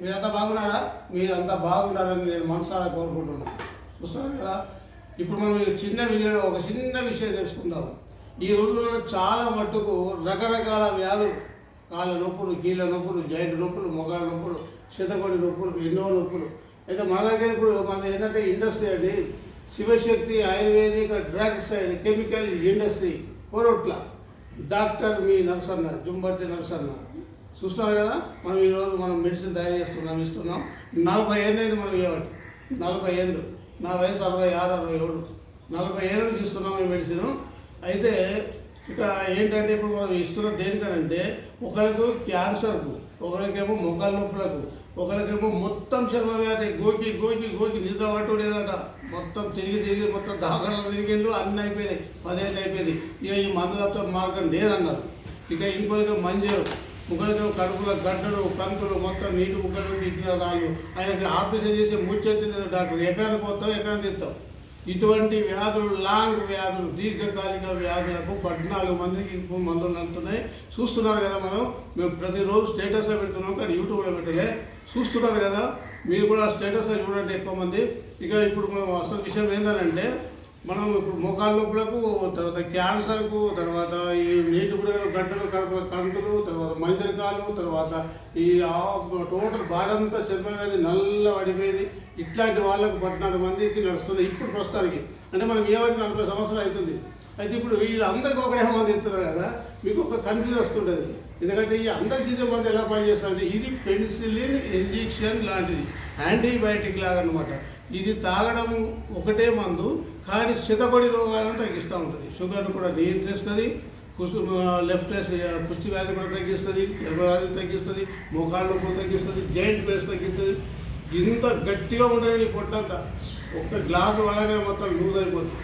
మీరంతా బాగున్నారా? మీరంతా బాగున్నారని నేను మనసారా కోరుకుంటున్నాను. చూస్తున్నారు కదా? ఇప్పుడు మనం చిన్న విషయంలో ఒక చిన్న విషయం తెలుసుకుందాం. ఈ రోజుల్లో చాలా మట్టుకు రకరకాల వ్యాధులు కాళ్ళ నొప్పులు కీళ్ళ నొప్పులు జాయింట్ నొప్పులు మొగాల నొప్పులు శతకొడి నొప్పులు ఎన్నో నొప్పులు. అయితే మన దగ్గర ఇప్పుడు మన ఏంటంటే ఇండస్ట్రీ అండి Shivashakti ayurvedic drugs and chemical industry Koratla. Doctor మీ నర్సన్న జుంబర్తి నర్సన్న. చూస్తున్నారు కదా? మనం ఈరోజు మనం మెడిసిన్ తయారు చేస్తున్నాం ఇస్తున్నాం. నలభై ఏళ్ళు అయింది మనం ఇవ్వటి నలభై ఏళ్ళు. నా వయసు అరవై ఆరు అరవై ఏడు. నలభై ఏళ్ళు చూస్తున్నాం ఇస్తున్నాం ఈ మెడిసిన్ అయితే ఇక్కడ ఏంటంటే ఇప్పుడు మనం ఇస్తున్న దేనికనంటే ఒకరికి క్యాన్సర్కు ఒకరికేమో మొక్కల నొప్పులకు ఒకరికేమో మొత్తం చర్మ వ్యాధి గోకి గోకి గోకి నిద్ర పట్టు లేదట మొత్తం తిరిగి తిరిగి మొత్తం దాఖలు తిరిగిండు అన్నీ అయిపోయినాయి. పదేళ్ళు అయిపోయింది. ఇక ఈ మందు తప్ప మార్గం లేదన్నారు. ఇక ఇంకొకరికి మంజరు ముగ్గురు కడుపులో గడ్డలు కంకులు మొత్తం నీటి ముక్కలు ఇచ్చిన రాళ్ళు. ఆయన ఆపరేషన్ చేసి ముచ్చెత్తిన డాక్టర్ ఎక్కడ పోతాం ఎక్కడ తీస్తాం ఇటువంటి వ్యాధులు లాంగ్ వ్యాధులు దీర్ఘకాలిక వ్యాధులకు పద్నాలుగు మందికి మందులు నడుతున్నాయి చూస్తున్నారు కదా మనం మేము ప్రతిరోజు స్టేటస్లో పెడుతున్నాం కానీ యూట్యూబ్లో పెట్టలే. చూస్తున్నారు కదా మీరు కూడా స్టేటస్లో చూడండి ఎక్కువ మంది. ఇక ఇప్పుడు మనం అసలు విషయం ఏంటంటే మనం ఇప్పుడు మోకాళ్ళ నొప్పులకు తర్వాత క్యాన్సర్కు తర్వాత ఈ నీటి బుడగలు గడ్డలు కడప కంతులు తర్వాత మంజరికాలు తర్వాత ఈ టోటల్ బాధంతా చెప్పేది నల్ల పడిపోయేది. ఇట్లాంటి వాళ్ళకు పద్నాలుగు మందికి నడుస్తుంది. ఇప్పుడు ప్రస్తుతానికి. అంటే మనం ఏమంటే నలభై సంవత్సరాలు అవుతుంది? అయితే ఇప్పుడు వీళ్ళందరికీ ఒకటే మంది ఇస్తున్నారు కదా మీకు ఒక కన్ఫ్యూజ్ వస్తుంటుంది. ఎందుకంటే ఈ అందరికీ ఇదే మంది ఎలా పనిచేస్తారంటే ఇది పెన్సిలిన్ ఇంజెక్షన్ లాంటిది. యాంటీబయాటిక్ లాగా అనమాట ఇది తాగడం ఒకటే మందు కానీ శతకొడి రోగాలను తగ్గిస్తూ ఉంటుంది. షుగర్ను కూడా నియంత్రిస్తుంది కుసు లెఫ్ట్ పుష్టి వ్యాధి కూడా తగ్గిస్తుంది వ్యాధి తగ్గిస్తుంది మోకాళ్ళు కూడా తగ్గిస్తుంది జాయింట్ పెయిన్స్ తగ్గిస్తుంది. ఇంత గట్టిగా ఉండదు ఈ పొట్టంతా ఒక్క గ్లాసు వల్లనే మొత్తం లూజ్ అయిపోతుంది.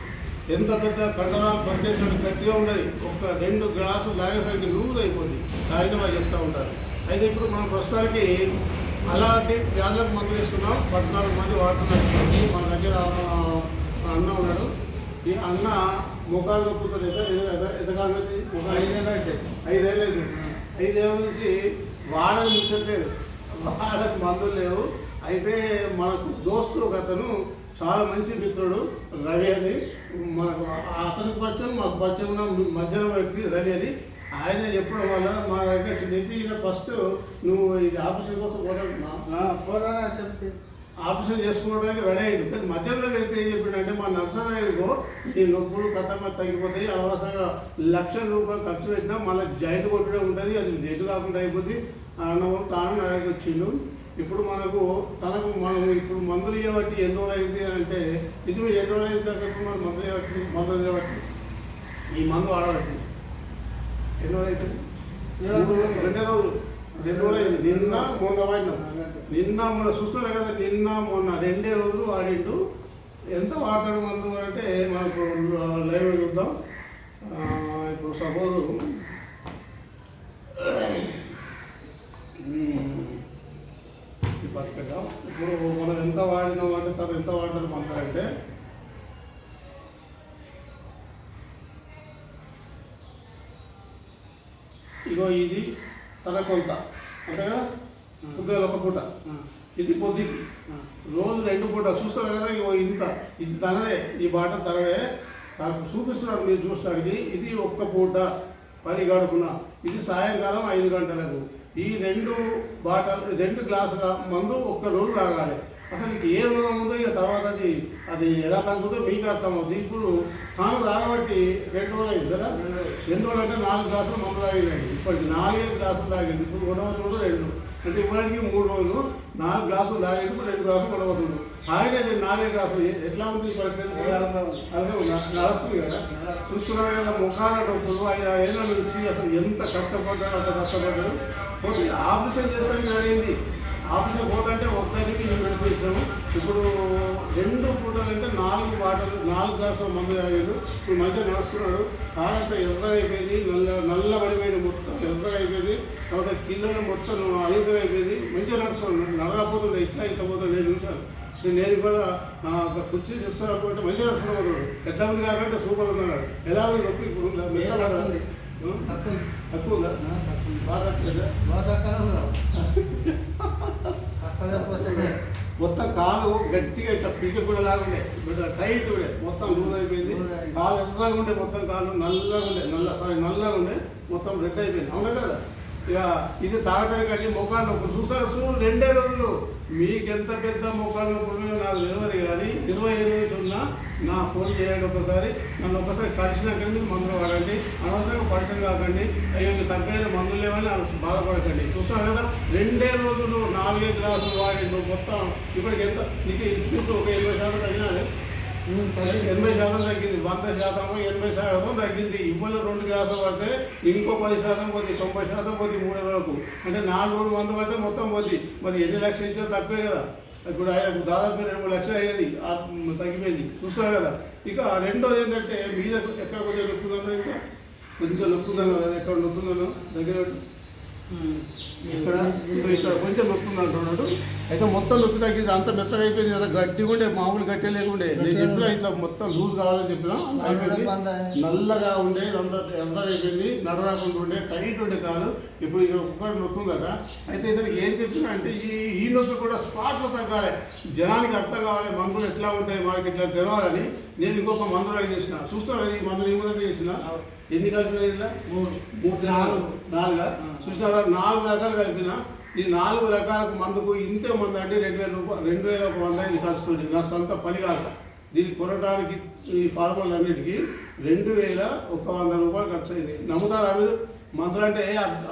ఎంత పెద్ద కండరాలు పట్టేసరికి గట్టిగా ఉండదు ఒక్క రెండు గ్లాసులు తాగేసరికి లూజ్ అయిపోతుంది. తాగిన వాళ్ళు చెప్తూ ఉంటారు. అయితే ఇప్పుడు మనం ప్రస్తుతానికి అలాంటి వ్యాధులకు మందులు ఇస్తున్నాం పద్నాలుగు మంది వాడుతున్నారు మా మన దగ్గర మా అన్న ఉన్నాడు. ఈ అన్న ముఖాలు నొప్పుతో ఎదగాలి ఐదేళ్ళు అయితే. ఐదేళ్ళు ఐదేళ్ళ నుంచి వాడని ముచ్చట్లేదు. వాడకు మందులు లేవు. అయితే మనకు దోస్తు ఒక అతను చాలా మంచి మిత్రుడు రవి అని. మనకు అతనికి పరిచయం మాకు పరిచయం ఉన్న మధ్యన వ్యక్తి రవి అని. ఆయన చెప్పడం వల్ల మా దగ్గర ఈయన ఫస్ట్ నువ్వు ఇది ఆపరేషన్ కోసం పోరాడుతున్నావు? పోరాడా చెప్తే. ఆపరేషన్ చేసుకోవడానికి రెడీ అయ్యింది కానీ మధ్యలో వ్యక్తి ఏం చెప్పిండంటే మా నర్సరీలో ఈ నొప్పులు కథమ్మ తగ్గిపోతాయి అనవసరంగా లక్షల రూపాయలు ఖర్చు పెట్టినా మళ్ళీ జాయింట్ కొట్టడే ఉంటుంది అది లేటు కాకుండా అయిపోతుంది అన్న తాను నా దగ్గరికి వచ్చిండు. ఇప్పుడు మనకు తనకు మనం ఇప్పుడు మందులు ఇవ్వబట్టి ఎన్ని రోజులు అయింది అంటే ఇది ఎన్ని రోజులు అయింది మనం మందులు ఇవ్వబట్టి మందులు ఇవ్వబట్టి ఈ మందు వాడబట్టి. ఎన్ని రోజులు అవుతుంది మూడు రోజులు, రెండే రోజులు అయింది నిన్న మొన్న వాడినాం. నిన్న మొన్న చూస్తున్నా కదా నిన్న మొన్న రెండే రోజులు వాడిండు. ఎంత వాడతాడు మందు అంటే మనకు లైవ్ చూద్దాం. ఇప్పుడు సపోజ్. పెట్టాం ఇప్పుడు మనం ఎంత వాడినాం అంటే తను ఎంత వాడతాడు మందు ఇగో ఇది తన కొంత అంతే కదా పొద్దుగల ఒక పూట. ఇది పొద్దుకి. రోజు రెండు పూట. చూస్తారు కదా ఇగో ఇంత. ఇది తనదే. ఈ బాట తనదే. తనకు చూపిస్తున్నాడు మీరు చూస్తానికి ఇది ఒక్క పూట పని గడుపున. ఇది సాయంకాలం ఐదు గంటలకు. ఈ రెండు బాటలు రెండు గ్లాసుల మందు ఒక్క రోజు తాగాలి. అసలు నీకు ఏ రోగం ఉందో ఇక తర్వాత అది అది ఎలా తగ్గుతుందో మీకు అర్థమవుతుంది. ఇప్పుడు తాను తాగబట్టి రెండు రోజులు అయింది కదా? రెండు రోజులు అంటే నాలుగు గ్లాసులు మందు తాగిందండి ఇప్పటికి నాలుగైదు గ్లాసులు తాగింది ఇప్పుడు గొడవతుండో రెండు. అంటే ఇప్పటికి మూడు రోజులు నాలుగు గ్లాసులు తాగింది ఇప్పుడు రెండు గ్లాసులు గొడవతుండు తాగిన రెండు నాలుగైదు గ్లాసులు. ఎట్లా ఉంది పరిస్థితి? అదే నడుస్తుంది కదా? చూస్తున్నారు కదా ముఖాల నొప్పులు. ఐదు ఆరు ఏళ్ళ నుంచి అసలు ఎంత కష్టపడ్డాడు అంత కష్టపడ్డాడు. ఆపరేషన్ చేస్తానికి అడిగింది ఆపరేషన్ పోతుంటే వద్దని మేము మెడిసిన్ ఇచ్చాము. ఇప్పుడు రెండు పూటలు అంటే నాలుగు బాటలు నాలుగు గ్లాసుల మందు తాగాడు. ఇప్పుడు మధ్య నడుస్తున్నాడు. కాలంతా ఎర్రగా అయిపోయింది. నల్ల నల్ల పడిపోయింది మొత్తం ఎర్రగా అయిపోయింది. తర్వాత కిలోలు మొత్తం అలుగుగా అయిపోయింది. మంచిగా నడుస్తున్నాడు. నడకపోతుండే ఇట్లా ఇట్లా పోతుండే. నేను చూశాను. నేను కూడా కుర్చీ చూస్తున్నప్పుడు అంటే మంచిగా నడుస్తున్నాడు. ఎట్లా ఉంది కాబట్టి సూపర్ ఉన్నాడు. ఎలా ఉంది నొప్పి? ఇప్పుడు తక్కువ? తక్కువ బాగా తక్కువ బాగా తక్కువ మొత్తం కాలు గట్టిగా ఇట్లా పీక కూడా లాగుండే ఇట్లా టైట్ ఉండే. మొత్తం లూజ్ అయిపోయింది కాలు ఎర్రగా ఉండే మొత్తం కాలు. నల్లగా ఉండే. నల్ల సారీ నల్లగా ఉండే. మొత్తం రెడ్ అయిపోయింది. అవునా కదా? ఇక ఇది తాగడానికి అడిగి మొక్కలు నొప్పులు చూసారు? చూడు రెండే రోజులు. మీకెంత పెద్ద మొక్కలు నొప్పులు నాకు తెలియదు కానీ ఇరవై ఎనిమిది ఉన్నా నా ఫోన్ చేయండి ఒకసారి. నన్ను ఒకసారి కలిసినాక మీరు మందులు వాడండి. అనవసరంగా పరిచయం కాకండి. అయ్యో తగ్గైన మందులు లేవని అసలు బాధపడకండి. చూస్తాను కదా? రెండే రోజులు నాలుగే గ్లాసులు వాడి నువ్వు మొత్తం ఇప్పటికి ఎంత? నీకు ఇన్స్టిట్యూట్ ఒక ఇరవై శాతం తగ్గినా ఎనభై శాతం తగ్గింది. వంద శాతం ఎనభై శాతం తగ్గింది. ఇవ్వలు రెండు గ్లాసులు పడితే ఇంకో పది శాతం పోతుంది తొంభై శాతం పోతుంది మూడు వరకు. అంటే నాలుగు రోజులు మందు పడితే మొత్తం పోతుంది మరి ఎన్ని లక్షలు ఇచ్చినా తక్కువే కదా. ఇప్పుడు ఆయన దాదాపు రెండు మూడు లక్షలు అయ్యేది. తగ్గిపోయింది. చూస్తారు కదా. ఇక రెండోది ఏంటంటే మీద ఎక్కడ కొంచెం నొప్పుందన్నా ఇంకా? కొంచెం నొప్పుందన్నా కదా ఎక్కడ నొప్పుందన్నా? దగ్గర ఇక్కడ ఇక్కడ ఇక్కడ కొంచెం నొప్పి ఉంది అంటున్నాడు. అయితే మొత్తం నొప్పి తగ్గింది. అంత మెత్తగా అయిపోయింది కదా. గట్టి ఉండే మామూలు గట్టి లేకుండే. నేను చెప్పిన ఇట్లా మొత్తం లూజ్ కావాలని చెప్పిన అయిపోయింది. నల్లగా ఉండే అంతా ఎర్ర అయిపోయింది. నడరాకుండా ఉండే టైట్ ఉండే కాదు ఇప్పుడు ఇక్కడ ఒక్కటి నొప్పి ఉందట అయితే ఇతనికి ఏం చెప్పిన అంటే ఈ ఈ నొప్పి కూడా స్పాట్లో తగ్గాలి జనానికి అర్థం కావాలి మందులు ఎట్లా ఉంటాయి మనకి ఇట్లా తెలవాలని. నేను ఇంకొక మందులు అడిగేసిన చూస్తాను ఈ మందులు ఏ మందులు చేసిన? ఎన్ని కలిపిన మూడు. నాలుగు. నాలుగా. ఆ. చూసారా నాలుగు రకాలు కలిపిన. ఈ నాలుగు రకాల మందుకు ఇంతే మంది అంటే రెండు వేల రూపాయలు రెండు వేల ఒక వంద ఇది ఖర్చుతుంది నా సొంత పని కాక దీన్ని కొనడానికి ఈ ఫార్ములు అన్నిటికీ రెండు వేల ఒక వంద రూపాయలు ఖర్చు అయింది నమ్ముతారా మీరు? మందులు అంటే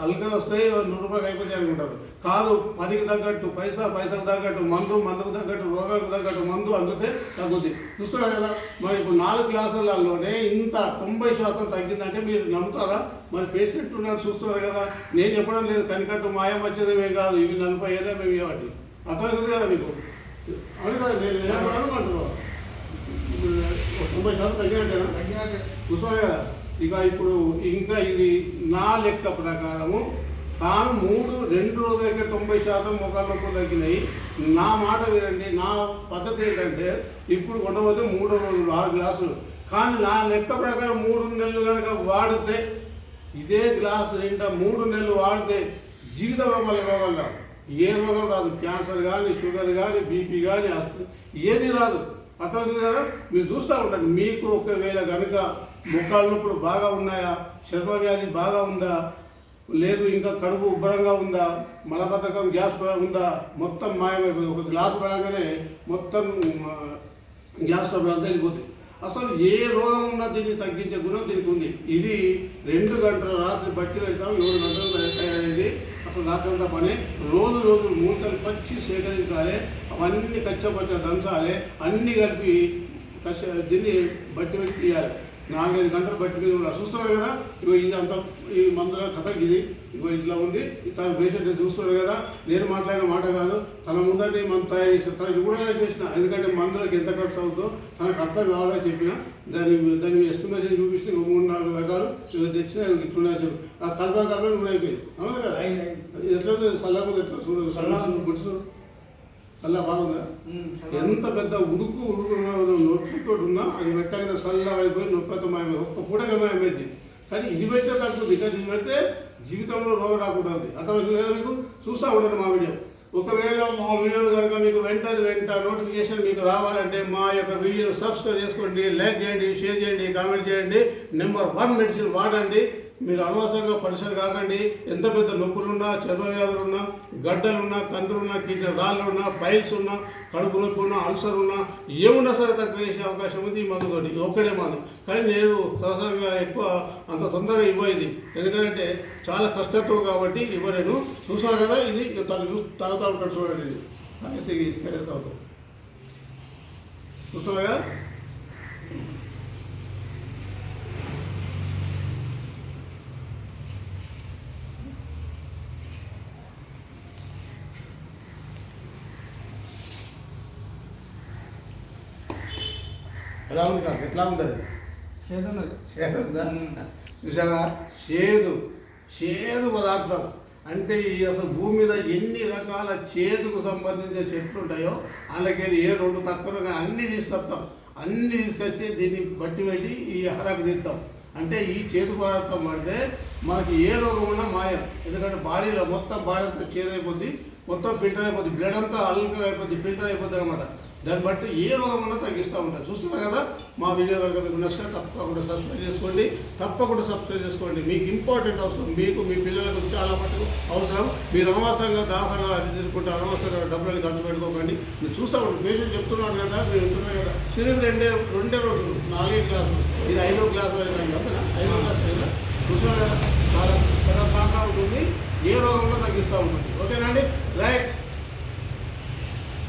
అల్గా వస్తాయి నూరు రూపాయలు అయిపోతాయి అనుకుంటారు. కాదు పనికి తగ్గట్టు పైసా పైసకు తగ్గట్టు మందు మందుకు తగ్గట్టు రోగాలకు తగ్గట్టు మందు అందుతే తగ్గుద్ది. చూస్తున్నారు కదా మరి ఇప్పుడు నాలుగు క్లాసులలోనే ఇంత తొంభై శాతం తగ్గిందంటే మీరు నమ్ముతారా? మరి పేషెంట్ ఉన్నారు చూస్తున్నారు కదా. నేను చెప్పడం లేదు కనికట్టు మాయం వచ్చేది మేము కాదు ఇవి నలభై ఏళ్ళే మేము ఇవ్వండి. అర్థమవుతుంది కదా మీకు? అవును కదా నేను నేను అనుకుంటున్నాను తొంభై శాతం తగ్గినట్టేనా? తగ్గినట్టే. చూసారు కదా. ఇక ఇప్పుడు ఇంకా ఇది నా లెక్క ప్రకారము తాను మూడు రెండు రోజులకే తొంభై శాతం మొక్కల తగ్గినాయి. నా మాట వినండి నా పద్ధతి ఏంటంటే ఇప్పుడు ఉండబోతే మూడో రోజులు ఆరు గ్లాసులు. కానీ నా లెక్క ప్రకారం మూడు నెలలు కనుక వాడితే ఇదే గ్లాసు నిండా మూడు నెలలు వాడితే జీవిత రోగాలు రోగాలు రావు ఏ రోగం రాదు. క్యాన్సర్ కానీ షుగర్ కానీ బీపీ కానీ ఏది రాదు. అర్థమవుతుంది కదా? మీరు చూస్తూ ఉంటారు. మీకు ఒకవేళ కనుక ముఖాలు నొప్పులు బాగా ఉన్నాయా? శర్మవ్యాధి బాగా ఉందా? లేదు ఇంకా కడుపు ఉబ్బరంగా ఉందా? మలబద్ధకం గ్యాస్ ఉందా? మొత్తం మాయమైపోతుంది ఒక గ్లాస్ పడగానే మొత్తం గ్యాస్ ట్రబుల్ అంతా వెళ్ళిపోతుంది అసలు ఏ రోగం ఉన్నా దీన్ని తగ్గించే గుణం దీనికి ఉంది. ఇది రెండు గంటల రాత్రి బట్టి వెళ్తాం ఏడు గంటలు తయారయ్యేది అసలు రాత్రంతా పని. రోజు రోజు మూటలు పచ్చి సేకరించాలి. అవన్నీ కచ్చపచ్చ దంచాలి. అన్నీ కలిపి కచ్చ దీన్ని బట్టి పెట్టి తీయాలి. నాలుగైదు గంటలు మీద కూడా. చూస్తున్నారు కదా? ఇగో ఇది అంత ఈ మందుల కథ ఇది. ఇగో ఇట్లా ఉంది. తన పేషెంట్ చూస్తున్నాడు కదా? నేను మాట్లాడిన మాట కాదు. తన ముందంటే మనం తనకి కూడా చేసిన. ఎందుకంటే మందులకు ఎంత ఖర్చు అవుతుందో తనకు అర్థం కావాలని చెప్పిన. దాని దాని ఎస్టిమేషన్ చూపిస్తే మూడు నాలుగు రకాలు తెచ్చిన ఇట్లున్నాయి చెప్పి. ఆ కలప కలప అయిపోయింది. అవును కదా? ఎట్లా ఉంది? ఎట్లా? చూడదు చల్ల చల్లగా. చల్ల బాగుందా. ఎంత పెద్ద ఉడుకు ఉడుకు నొప్పితో ఉన్నా అది పెట్టగానే చల్లగా అయిపోయి నొప్పి మాయమే ఒక్క పూటగా మాయమైంది. కానీ ఇది పెడితే తగ్గుతుంది కానీ ఇది పెడితే జీవితంలో రోగం రాకుండా ఉంది. అర్థమవుతుంది కదా మీకు? చూస్తూ ఉండండి మా వీడియో. ఒకవేళ మా వీడియో కనుక మీకు వెంటనే వెంట నోటిఫికేషన్ మీకు రావాలంటే మా యొక్క వీడియోని సబ్స్క్రైబ్ చేసుకోండి లైక్ చేయండి షేర్ చేయండి కామెంట్ చేయండి. నెంబర్ వన్ మెడిసిన్ వాడండి. మీరు అనవసరంగా పరిసర కాకండి. ఎంత పెద్ద నొప్పులున్నా చర్మ వ్యాధులున్నా గడ్డలున్నా కందులున్నా కిడ్నీ రాళ్ళున్నా పైల్స్ ఉన్నా కడుపు నొప్పి ఉన్నా అల్సర్ ఉన్నా ఏమున్నా సరే తక్కువ చేసే అవకాశం ఉంది ఈ మందుతోటి ఒక్కడే మందు. కానీ నేను సరసరంగా ఎక్కువ అంత తొందరగా ఇవ్వేది ఎందుకంటే చాలా కష్టంతో కాబట్టి ఇవ్వలేను. చూసాను కదా ఇది? తను చూ తాగుతా ఉంటాడు చూడండి ఇది. తాగేసి ఇక్కడే తాగుతాం చూస్తున్నావు ఎలా ఉంది కాక ఎట్లా ఉంది అది. చేదు ఉందా? చూసారా చేదు. చేదు పదార్థం. అంటే ఈ అసలు భూమి మీద ఎన్ని రకాల చేదుకు సంబంధించిన చెట్లు ఉంటాయో అందులోకి ఏ రెండు తక్కువ కానీ అన్నీ తీసుకొస్తాం. అన్నీ తీసుకొచ్చి దీన్ని బట్టి పెట్టి ఈ ఆహారాకు తీస్తాం. అంటే ఈ చేదు పదార్థం పడితే మనకి ఏ రోగం ఉన్నా మాయం. ఎందుకంటే బాడీలో మొత్తం బాడీ అంతా చేదైపోద్ది మొత్తం ఫిల్టర్ అయిపోతుంది బ్లడ్ అంతా అల్కగా అయిపోతుంది ఫిల్టర్ అయిపోతుంది అనమాట దాన్ని బట్టి ఏ రోగం ఉన్నా తగ్గిస్తూ ఉంటారు. చూస్తున్నారు కదా మా వీడియో కనుక మీకు నచ్చితే తప్పకుండా సబ్స్క్రైబ్ చేసుకోండి. తప్పకుండా సబ్స్క్రైబ్ చేసుకోండి. మీకు ఇంపార్టెంట్ అవసరం. మీకు మీ పిల్లలకు చాలా మటుకు అవసరం. మీరు అనవసరంగా దాహంగా అటు తీసుకుంటే అనవసరంగా డబ్బులు ఖర్చు పెట్టుకోకండి. మీరు చూస్తూ ఉంటారు పేషెంట్ చెప్తున్నాడు కదా మీరు వింటున్నారు కదా శరీరం రెండే రెండే రోజులు నాలుగే క్లాసులు ఇది ఐదో క్లాసు అయింది కదా ఐదో క్లాస్ అయినా చూస్తున్నారు కదా చాలా చాలా బాగా ఉంటుంది. ఏ రోగంలో తగ్గిస్తూ ఉంటుంది. ఓకేనండి రైట్